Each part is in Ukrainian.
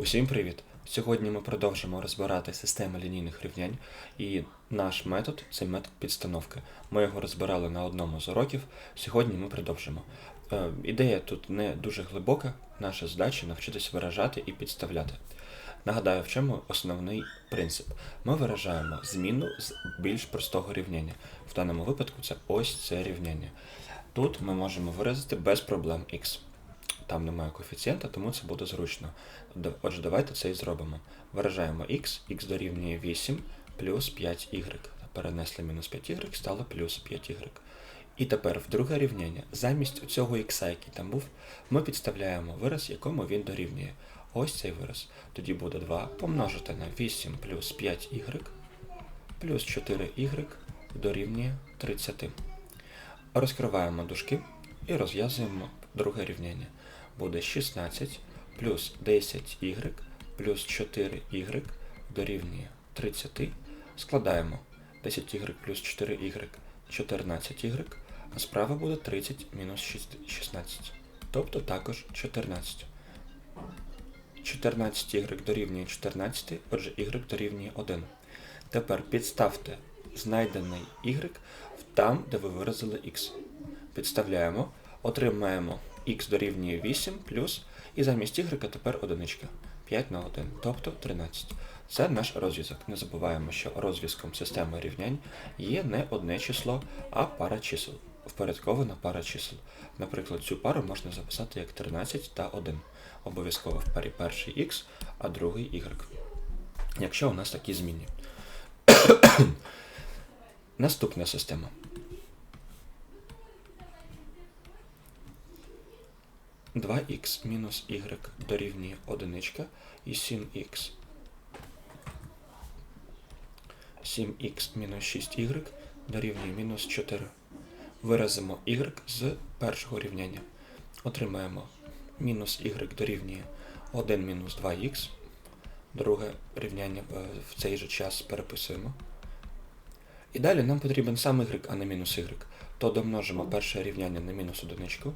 Усім привіт! Сьогодні ми продовжимо розбирати системи лінійних рівнянь, і наш метод це метод підстановки. Ми його розбирали на одному з уроків. Сьогодні ми продовжимо. Е, ідея тут не дуже глибока, наша задача навчитися виражати і підставляти. Нагадаю, в чому основний принцип. Ми виражаємо зміну з більш простого рівняння. В даному випадку це ось це рівняння. Тут ми можемо виразити без проблем x. Там немає коефіцієнта, тому це буде зручно. Отже, давайте це і зробимо. Виражаємо x, x дорівнює 8 плюс 5y. Перенесли мінус 5y, стало плюс 5y. І тепер в друге рівняння, замість цього x, який там був, ми підставляємо вираз, якому він дорівнює. Ось цей вираз. Тоді буде 2 помножити на 8 плюс 5y плюс 4y дорівнює 30. Розкриваємо дужки і розв'язуємо друге рівняння. Буде 16 плюс 10y плюс 4y дорівнює 30. Складаємо 10y плюс 4y 14y, а справа буде 30 мінус 16. Тобто також 14. 14y дорівнює 14, отже y дорівнює 1. Тепер підставте знайдений y там, де ви виразили x. Підставляємо, отримаємо x дорівнює 8 плюс, і замість y тепер одиничка. 5 на 1, тобто 13. Це наш розв'язок. Не забуваємо, що розв'язком системи рівнянь є не одне число, а пара чисел. Впорядкована пара чисел. Наприклад, цю пару можна записати як 13 та 1. Обов'язково в парі перший x, а другий y. Якщо у нас такі змінні. Наступна система. Два х мінус y дорівнює одиничка і 7х. 7х мінус 6y дорівнює мінус 4. Виразимо y з першого рівняння. Отримаємо мінус y дорівнює 1 мінус 2х. Друге рівняння е, в цей же час переписуємо. І далі нам потрібен сам y, а не мінус y. То домножимо перше рівняння на мінус одиничку.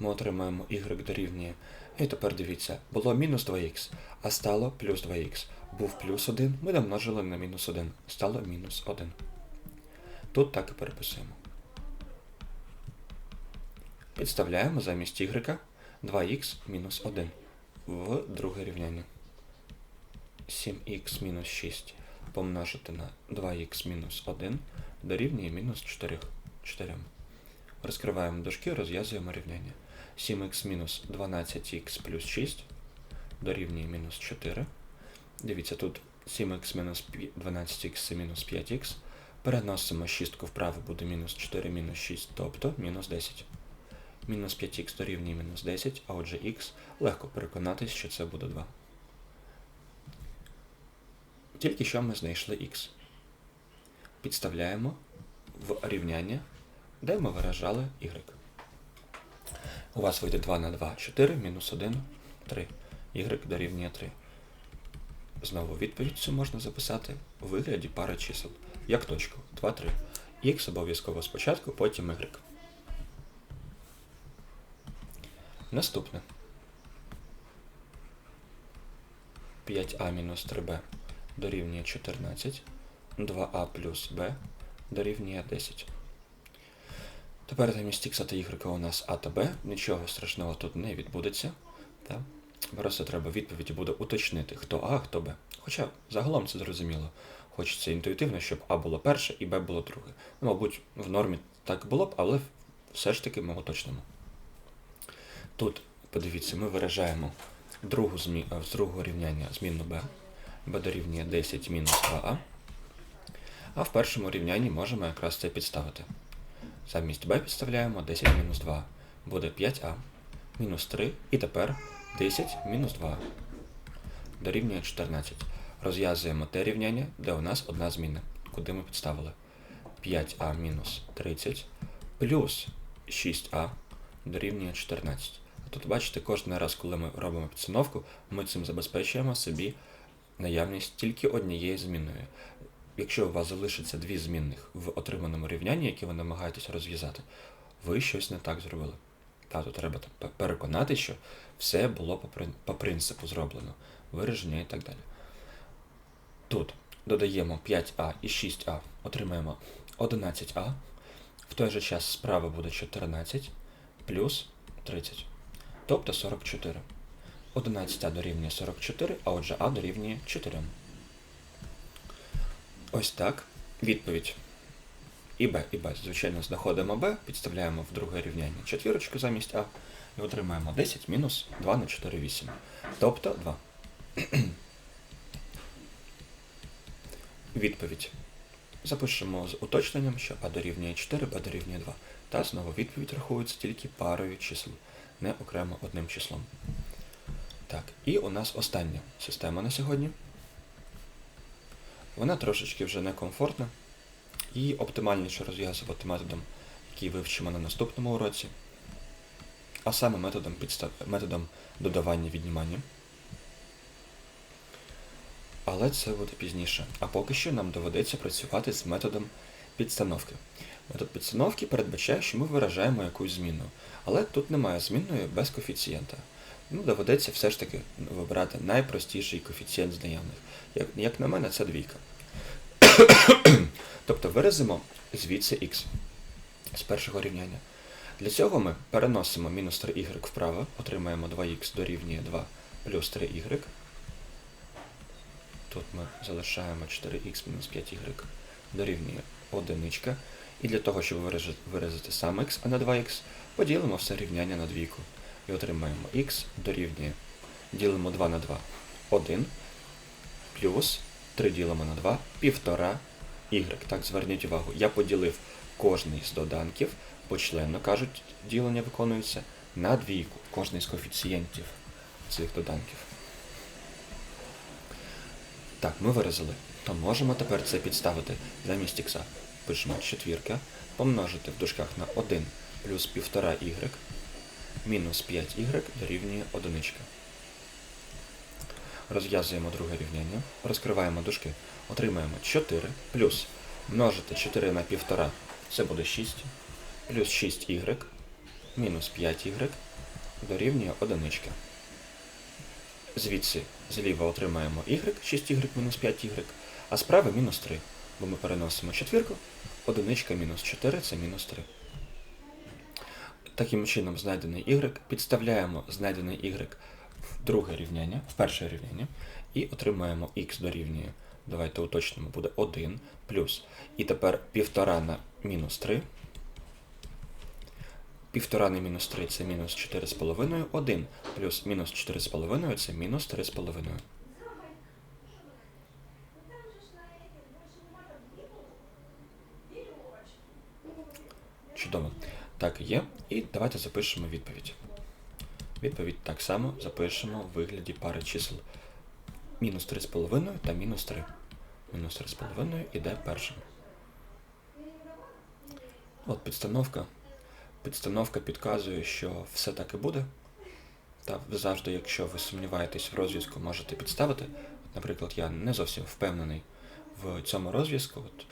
Ми отримаємо y дорівнює. І тепер дивіться, було мінус 2х, а стало плюс 2х. Був плюс 1, ми домножили на мінус 1. Стало мінус 1. Тут так і переписуємо. Підставляємо замість y 2х мінус 1 в друге рівняння. 7х мінус 6 помножити на 2х мінус 1 дорівнює мінус 4. 4. Розкриваємо дужки, розв'язуємо рівняння. 7х мінус 12х плюс 6 дорівнює мінус 4. Дивіться, тут 7х мінус 12х це мінус 5х. Переносимо шістку вправо, буде мінус 4 мінус 6, тобто мінус 10. Мінус 5х дорівнює мінус 10, а отже х легко переконатись, що це буде 2. Тільки що ми знайшли х. Підставляємо в рівняння, де ми виражали y. У вас вийде 2 на 2, 4, мінус 1, 3. y дорівнює 3. Знову відповідь цю можна записати у вигляді пари чисел. Як точку 2, 3. Х обов'язково спочатку, потім y. Наступне. 5а мінус 3b дорівнює 14. 2а плюс b дорівнює 10. Тепер замість та y у нас а та b. Нічого страшного тут не відбудеться. Так? Просто треба відповіді буде уточнити, хто А, хто Б. Хоча загалом це зрозуміло. Хочеться інтуїтивно, щоб А було перше і Б було друге. Ну, мабуть, в нормі так було б, але все ж таки ми уточнимо. Тут, подивіться, ми виражаємо другу змі... з другого рівняння змінну b. b дорівнює 10 мінус 2а. А в першому рівнянні можемо якраз це підставити. Замість b підставляємо 10 мінус 2. Буде 5а. Мінус 3. І тепер 10 мінус 2. Дорівнює 14. Розв'язуємо те рівняння, де у нас одна зміна, куди ми підставили. 5а мінус 30 плюс 6а дорівнює 14. Тут бачите, кожен раз, коли ми робимо підстановку, ми цим забезпечуємо собі наявність тільки однієї змінної. Якщо у вас залишиться дві змінних в отриманому рівнянні, які ви намагаєтесь розв'язати, ви щось не так зробили. Тут треба переконати, що все було по принципу зроблено, вираження і так далі. Тут додаємо 5а і 6а, отримаємо 11а. В той же час справа буде 14 плюс 30, тобто 44. 11а дорівнює 44, а отже а дорівнює 4. Ось так. Відповідь. І Б, і Б. Звичайно, знаходимо Б, підставляємо в друге рівняння четвірочку замість А і отримаємо 10 мінус 2 на 4 8. Тобто 2. Відповідь. Запишемо з уточненням, що А дорівнює 4, Б дорівнює 2. Та знову відповідь рахується тільки парою чисел, не окремо одним числом. Так, і у нас остання система на сьогодні. Вона трошечки вже некомфортна. І оптимальніше розв'язувати методом, який вивчимо на наступному уроці, а саме методом, підстав... методом додавання віднімання. Але це буде пізніше. А поки що нам доведеться працювати з методом підстановки. Метод підстановки передбачає, що ми виражаємо якусь зміну. Але тут немає змінної без коефіцієнта. Ну, доведеться все ж таки вибирати найпростіший коефіцієнт з наявних. Як, як на мене, це двійка. Тобто виразимо звідси х з першого рівняння. Для цього ми переносимо мінус 3y вправо, отримаємо 2х дорівнює 2 плюс 3y. Тут ми залишаємо 4х мінус 5y дорівнює 1. І для того, щоб виразити сам х, а не 2х, поділимо все рівняння на двійку. І отримаємо х дорівнює. Ділимо 2 на 2 1 плюс 3 ділимо на 2 1,5 y. Так, зверніть увагу, я поділив кожний з доданків, почленно кажуть, ділення виконується на двійку, кожний з коефіцієнтів цих доданків. Так, ми виразили. То можемо тепер це підставити замість х. Пишемо четвірка, помножити в дужках на 1 плюс 1,5y мінус 5y дорівнює 1. Розв'язуємо друге рівняння, розкриваємо дужки, отримаємо 4 плюс множити 4 на 1,5 це буде 6, плюс 6y мінус 5y дорівнює 1. Звідси зліва отримаємо y, 6y мінус 5y, а справа мінус 3, бо ми переносимо четвірку, 1 мінус 4 це мінус 3. Таким чином знайдений y, підставляємо знайдений y в друге рівняння, в перше рівняння, і отримаємо х дорівнює, давайте уточнимо, буде 1 плюс. І тепер 1,5 на мінус 3. 1,5 на мінус 3 це мінус 4,5, 1 плюс мінус 4,5 це мінус 3,5. Чудово. Так є. І давайте запишемо відповідь. Відповідь так само запишемо в вигляді пари чисел мінус 3,5 та мінус 3. Мінус 3,5 іде першим. От підстановка. Підстановка підказує, що все так і буде. Та ви завжди, якщо ви сумніваєтесь в розв'язку, можете підставити. Наприклад, я не зовсім впевнений в цьому розв'язку. От,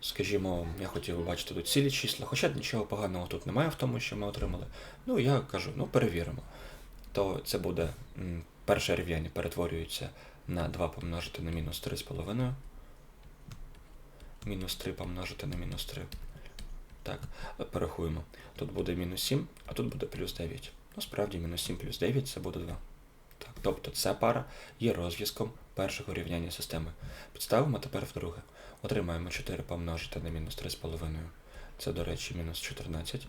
скажімо, я хотів бачити тут цілі числа, хоча нічого поганого тут немає в тому, що ми отримали. Ну, я кажу, ну перевіримо. То це буде перше рівняння перетворюється на 2 помножити на мінус 3,5. Мінус 3 помножити на мінус 3. Так, порахуємо. Тут буде мінус 7, а тут буде плюс 9. Ну, справді, мінус 7 плюс 9 це буде 2. Тобто ця пара є розв'язком першого рівняння системи. Підставимо тепер в друге. Отримаємо 4 помножити на мінус 3,5. Це, до речі, мінус 14.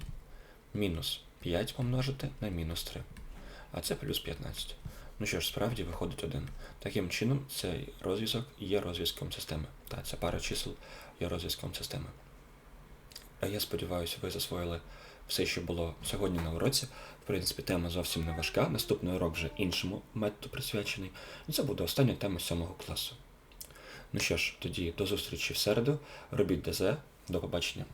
Мінус 5 помножити на мінус 3. А це плюс 15. Ну що ж, справді виходить 1. Таким чином, цей розв'язок є розв'язком системи. Та ця пара чисел є розв'язком системи. А я сподіваюся, ви засвоїли все, що було сьогодні на уроці. В принципі, тема зовсім не важка. Наступний урок вже іншому методу присвячений. І це буде остання тема 7 класу. Ну що ж, тоді до зустрічі в середу. Робіть ДЗ. До побачення.